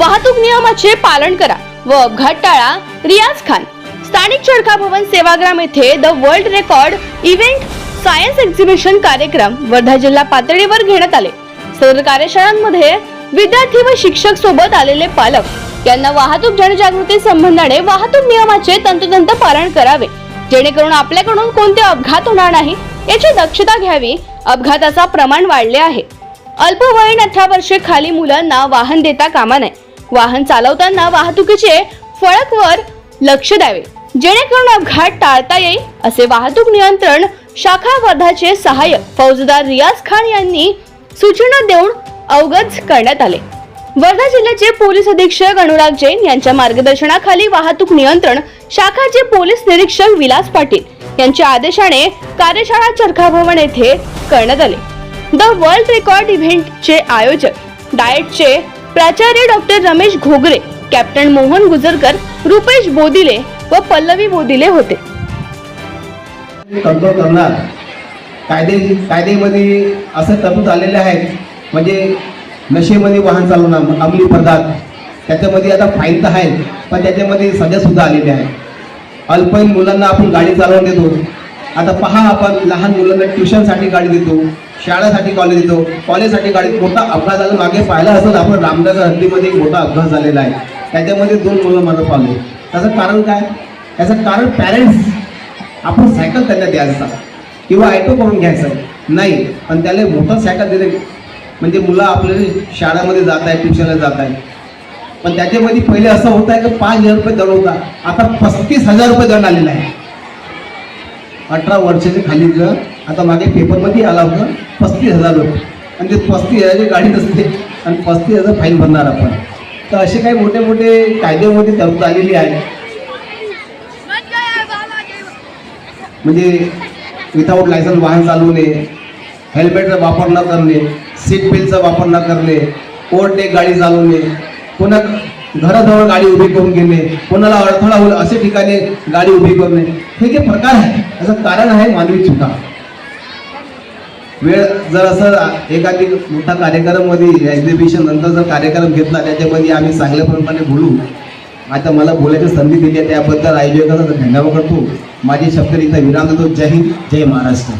वाहतूक नियमाचे पालन करा व अपघात टाळा रियाज खान. स्थानिक चरखा भवन सेवाग्राम येथे the world record event science exhibition कार्यक्रम वर्धा जिल्हा पातळीवर घेण्यात आले. सदर कार्यशाळांमध्ये विद्यार्थी व शिक्षक सोबत आलेले पालक यांना वाहतूक जनजागृती संबंधाने वाहतूक नियमाचे तंतोतंत पालन करावे. जेणेकरून आपल्याकडून कोणते अपघात होणार नाही याची दक्षता घ्यावी. अपघाताचा प्रमाण वाढले आहे. अल्पवयीन अठरा वर्षे खाली मुलांना वाहन देता कामा नये. वाहन चालवताना वाहतुकीचे फळकवर लक्ष द्यावे. जेणेकरून अपघात टाळता येईल असे वाहतूक नियंत्रण शाखा वर्धाचे सहाय्यक फौजदार रियाज खान यांनी सूचना देऊन अवगत करण्यात आले. वर्धा जिल्ह्याचे पोलीस अधीक्षक अनुराग जैन यांच्या मार्गदर्शनाखाली वाहतूक नियंत्रण शाखाचे पोलीस निरीक्षक विलास पाटील यांच्या आदेशाने कार्यशाळा चरखा भवन येथे करण्यात आले. द वर्ल्ड रेकॉर्ड इव्हेंटचे आयोजक डाएटचे प्राचार्य डॉक्टर रमेश घोगरे कॅप्टन मोहन गुजरकर रुपेश बोदिले व पल्लवी बोदिले होते. कंट्रोल करणार. कायदे कायदेमध्ये असं तरतूद आलेले आहेत. म्हणजे नशेमध्ये वाहन चालवणं अंमली पदार्थ त्याच्यामध्ये आता फाईन तर आहे पण त्याच्यामध्ये सध्या सुद्धा आलेली आहे अल्पवयीन मुलांना आपण गाडी चालवून देतो. आता पहा आपण लहान मुलांना ट्युशनसाठी गाडी देतो. शाळेसाठी कॉलेज येतो. कॉलेजसाठी गाडीत मोठा अपघात झाला. मागे पाहिला असेल आपण रामनगर हद्दीमध्ये एक मोठा अपघात झालेला आहे. त्याच्यामध्ये दोन मुलं मरण पावले. त्याचं कारण काय? त्याचं कारण पॅरेंट्स आपण सायकल त्यांना द्यायचा. किंवा ॲटो करून घ्यायचं. नाही पण त्याला मोटरसायकल दिले. म्हणजे मुलं आपल्या शाळेमध्ये जात आहे ट्युशनला जात आहे पण त्याच्यामध्ये पहिले असं होतं आहे की पाच हजार रुपये दर होता. आता पस्तीस हजार रुपये दंड आलेला आहे. अठरा वर्षाच्या खाली आता मागे पेपरमध्ये आला होता पस्तीस हजार रुपये. आणि ते पस्तीस हजाराची गाडी नसते आणि पस्तीस हजार फाईन भरणार आपण. तर असे काही मोठे मोठे कायद्यामध्ये तरतूद आलेली आहे. म्हणजे विथाऊट लायसन्स वाहन चालवणे हेल्मेटचा वापर न करणे सीट बेल्टचा वापर न करणे ओव्हरटेक गाडी चालवणे कोणा घराजवळ गाडी उभी करून घेणे कोणाला अडथळा होईल असे ठिकाणी गाडी उभी करणे. हे जे प्रकार आहे याचं कारण आहे मानवी चुका. वेळ जर असं एखादी मोठा कार्यक्रममध्ये एक्झिबिशन नंतर जर कार्यक्रम घेतला त्याच्यामध्ये आम्ही चांगल्याप्रमाणे बोलू. आता मला बोलायची संधी दिली त्याबद्दल आयोजकाचा धन्यवाद करतो. माझे शब्द इथं विराम देतो. जय हिंद जय महाराष्ट्र.